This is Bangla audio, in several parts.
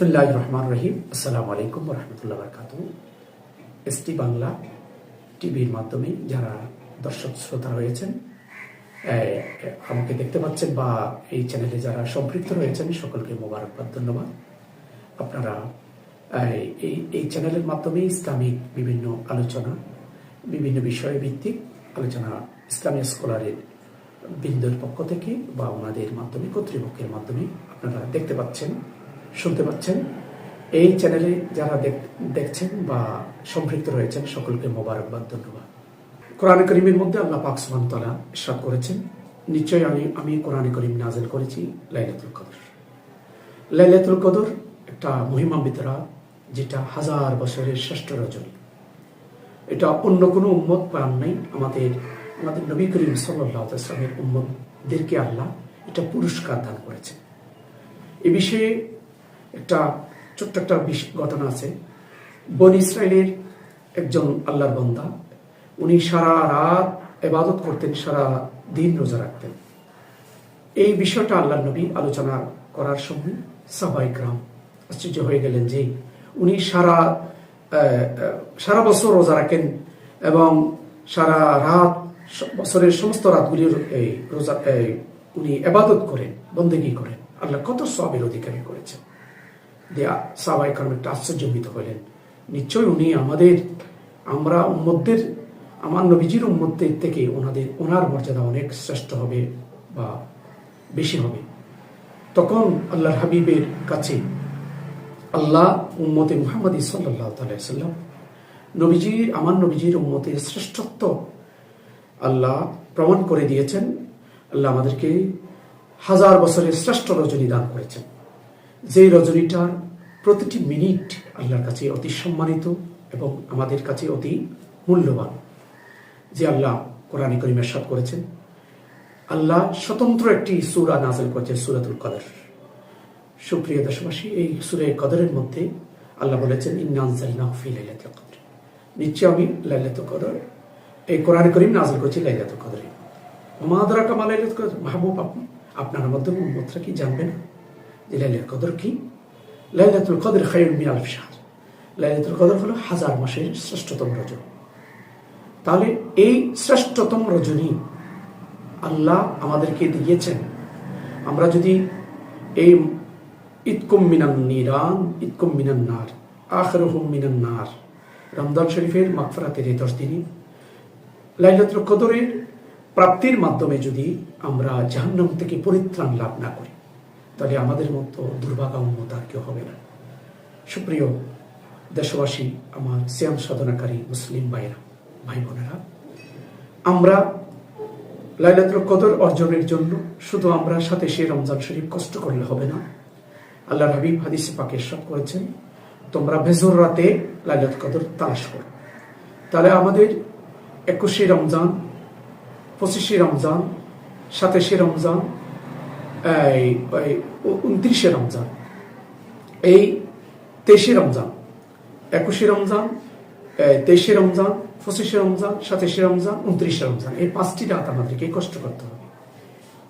বিসমুল্লাহ রহমান রহিম। আসসালামু আলাইকুম রহমতুল্লাহ বরকাত এসটি বাংলা টিভির মাধ্যমে যারা দর্শক শ্রোতা রয়েছেন আমাকে দেখতে পাচ্ছেন বা এই চ্যানেলে যারা সম্পৃক্ত রয়েছেন, সকলকে মোবারকবাদ, ধন্যবাদ। আপনারা এই এই চ্যানেলের মাধ্যমে ইসলামিক বিভিন্ন আলোচনা, বিভিন্ন বিষয় ভিত্তিক আলোচনা ইসলামী স্কলারের বিন্দুর পক্ষ থেকে বা ওনাদের মাধ্যমে, কর্তৃপক্ষের মাধ্যমে আপনারা দেখতে পাচ্ছেন। শুনতে পাচ্ছেন। এই চ্যানেলে যারা দেখ- দেখছেন বা সম্পৃক্ত রয়েছেন, সকলকে মোবারকবাদ, ধন্যবাদ। কোরআন করিমের মধ্যে আল্লাহ পাক সুবহান তাআলা ইরশাদ করেছেন, নিশ্চয়ই আমি আমি কোরআন করিম নাজেল করেছি লাইলাতুল কদর। লাইলাতুল কদর একটা মহিমান্বিত রাত, যেটা হাজার বছরের শ্রেষ্ঠ রজনী। এটা অন্য কোনো উম্মত পান নাই, আমাদের আমাদের নবী করিম সাল্লামের উম্মতদেরকে আল্লাহ এটা পুরস্কার দান করেছে এ বিষয়ে একটা ছোট্ট একটা ঘটনা আছে। বন ইসরায়েলের একজন আল্লাহর বন্দা, উনি সারা রাত এবাদত করতেন, সারা দিন রোজা রাখতেন। এই বিষয়টা আল্লাহ নবী আলোচনা করার সময় সাবাইক গ্রাম আশ্চর্য হয়ে গেলেন যে উনি সারা সারা বছর রোজা রাখেন এবং সারা রাত বছরের সমস্ত রাতগুলি রোজা উনি এবাদত করেন, বন্দেগি করেন। আল্লাহ কত সবের অধিকারী করেছেন। দেয়া সাবাই কারণ একটা আশ্চর্যবিত হলেন। নিশ্চয়ই উনি আমাদের, আমরা উম্মতদের, আমার নবীজির উম্মতদের থেকে ওনাদের, ওনার মর্যাদা অনেক শ্রেষ্ঠ হবে বা বেশি হবে। তখন আল্লাহর হাবিবের কাছে আল্লাহ উম্মতে মুহাম্মদ সাল্লাহ সাল্লাম নবীজির আমার নবীজির উম্মতের শ্রেষ্ঠত্ব আল্লাহ প্রমাণ করে দিয়েছেন। আল্লাহ আমাদেরকে হাজার বছরের শ্রেষ্ঠ রজনী দান করেছেন। যে রজনীটার প্রতিটি মিনিট আল্লাহর কাছে অতি সম্মানিত এবং আমাদের কাছে অতি মূল্যবান, যে আল্লাহ কোরআন করিমের সাথ করেছেন। আল্লাহ স্বতন্ত্র একটি সুরা নাজেল করেছেন, সুরাতুল কদর। সুপ্রিয় দেশবাসী, এই সুরে কদরের মধ্যে আল্লাহ বলেছেন কদর। নিশ্চয় আমি লাইলাতুল কদর, এই কোরআন করিম নাজেল করেছি লাইলাতুল কদরে। মাদারা কামা কদর? মাহবুব আপ- আপনার মধ্যে উম্মতরা কি জানবে না? যে লাইলাতুল কদর কি লাইলাতুল কদর খায়রুম মিন আলফ শাহর লাইলাতুল কদর হলো হাজার মাসের শ্রেষ্ঠতম রজনী তাহলে এই শ্রেষ্ঠতম রজনী আল্লাহ আমাদেরকে দিয়েছেন। আমরা যদি এই ইতকুম মিনান নিরান ইতকুম মিনান নার, আখরহুম মিনান নার, রমজান শরীফের মাগফিরাতের এই দশ দিনই লাইলাতুল কদরের প্রাপ্তির মাধ্যমে যদি আমরা জাহান্নাম থেকে পরিত্রাণ লাভ না করি। তাহলে আমাদের মতো দুর্ভাগা উন্মত আর কেউ হবে না। সুপ্রিয় দেশবাসী, আমার শ্যাম সাধনাকারী মুসলিম ভাইরা ভাই বোনেরা আমরা লাইলাতুল কদর অর্জনের জন্য শুধু আমরা সাথে সে রমজান শরীফ কষ্ট করলে হবে না। আল্লাহ হাবিব হাদিসে পাকে সব করেছেন, তোমরা ভেজর রাতে লাইলাত কদর তালাশ করো। তাহলে আমাদের একুশে রমজান, পঁচিশে রমজান, সাতাশে রমজান উনত্রিশে রমজান। এই তেইশে রমজান, একুশে রমজান তেইশে রমজান, পঁচিশে রমজান সাতাশে রমজান, উনত্রিশে রমজান। এই পাঁচটি রাত আমাদেরকে কষ্ট করতে হবে।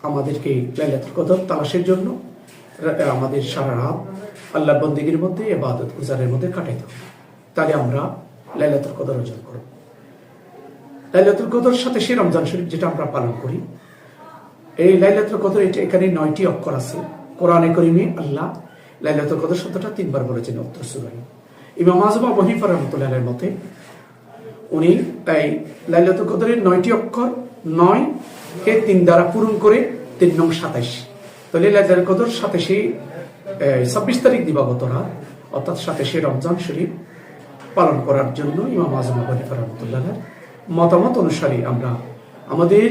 আমাদেরকে লাইলাতুল কদর তালাশের জন্য আমাদের সারা রাত আল্লাহ বন্দিগির মধ্যে এবাদত গুজারের মধ্যে কাটাইতে হবে। তাহলে আমরা লাইলাতুল কদর অর্জন করব। লাইলাতুল কদর সাথে সে রমজান শরীফ যেটা আমরা পালন করি এই লাইলাতুল কদর এটা এখানে নয়টি অক্ষর আছে। কোরআনে করিমে আল্লাহ লাইলাতুল কদর শব্দটা তিনবার বলেছেন, উত্তর সুরাই ইমাম আজম আবু হানিফা রাহমাতুল্লাহের মতে, উনি তাই লাইলাতুল কদরের নয়টি অক্ষর, নয় কে তিন দ্বারা পূরণ করে, তিন নং সাতাইশ। তাহলে লাইলাতুল কদর সাতাশে ছাব্বিশ তারিখ দিবাগত রাত, অর্থাৎ সাতাশে রমজান শরীফ পালন করার জন্য ইমাম আজম আবু হানিফা রাহমাতুল্লাহের মতামত অনুসারে আমরা আমাদের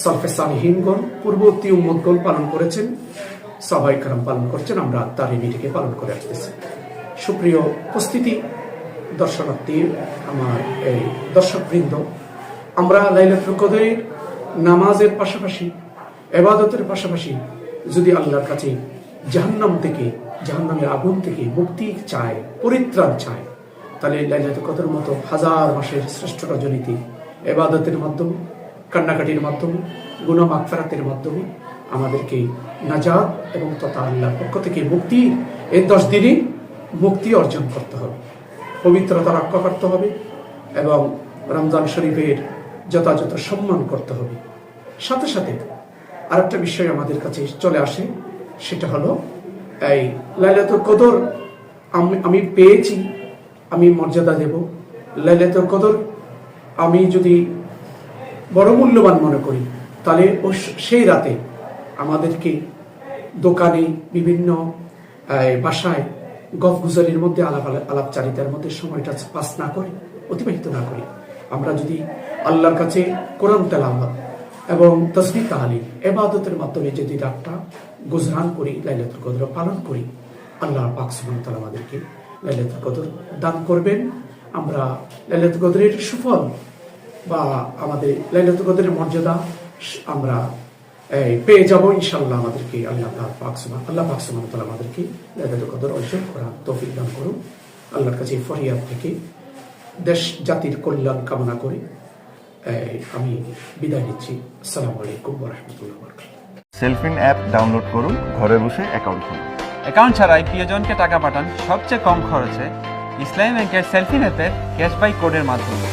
সালফে সালিহিনগণ পূর্ববর্তী উম্মতগণ পালন করেছেন সবাই কারাম পালন করছেন, আমরা তার এই পালন করে আসতেছি। সুপ্রিয় উপস্থিতি, দর্শনার্থী, আমার এই দর্শকবৃন্দ, আমরা লাইলাতুল কদরের নামাজের পাশাপাশি, এবাদতের পাশাপাশি যদি আল্লাহর কাছে জাহান্নাম থেকে, জাহান্নামের আগুন থেকে মুক্তি চায়, পরিত্রাণ চায়, তাহলে লাইলাতুল কদর মতো হাজার মাসের শ্রেষ্ঠ রজনীতি এবাদতের মাধ্যমে কান্নাকাটির মাধ্যমে গুনা মাগফেরাতের মাধ্যমে আমাদেরকে নাজাদ এবং তথা আল্লাহর পক্ষ থেকে মুক্তি, এই দশ দিনই মুক্তি অর্জন করতে হবে। পবিত্রতা রক্ষা করতে হবে এবং রমজান শরীফের যথাযথ সম্মান করতে হবে। সাথে সাথে আরেকটা বিষয় আমাদের কাছে চলে আসে, সেটা হলো এই লাইলাতুল কদর, আমি আমি পেয়েছি, আমি মর্যাদা দেব। লাইলাতুল কদর, আমি যদি বড় মূল্যবান মনে করি। তাহলে সেই রাতে আমাদেরকে দোকানে বিভিন্ন বাসায় গফ গুজরির মধ্যে আলাপ আলাপ- আলাপচারিতার মধ্যে সময়টা পাস না করে, অতিবাহিত না করি। আমরা যদি আল্লাহর কাছে কোরআন তেলাওয়াত এবং তসবি তাহালি এবাদতের মাধ্যমে যদি রাতটা গুজরান করি, লাইলাতুল কদর পালন করি, আল্লাহ পাক সুবহানাহু তাআলা আমাদেরকে লাইলাতুল কদর দান করবেন। আমরা লাইলাতুল কদরের সুফল বা আমাদের লাইলাতুল কদরের মর্যাদা আমরা পেয়ে যাব ইনশাল্লাহ আমাদেরকে। আল্লাহ তাআলা পাক সুবহান আল্লাহ পাক সুবহানাহু তাআলা আমাদেরকে লাইলাতুল কদর অর্জন করা তৌফিক দান করুন আল্লাহর কাছে ফরিয়াদ থেকে দেশ জাতির কল্যাণ কামনা করে আমি বিদায় নিচ্ছি। আসসালামু আলাইকুম ওয়া রাহমাতুল্লাহি সেলফিন অ্যাপ ডাউনলোড করুন ঘরে বসে অ্যাকাউন্ট খুলুন। অ্যাকাউন্ট ছাড়াই প্রিয়জনকে টাকা পাঠান সবচেয়ে কম খরচে ইসলামী ব্যাংকের সেলফি অ্যাপের ক্যাশবাই কোডের মাধ্যমে।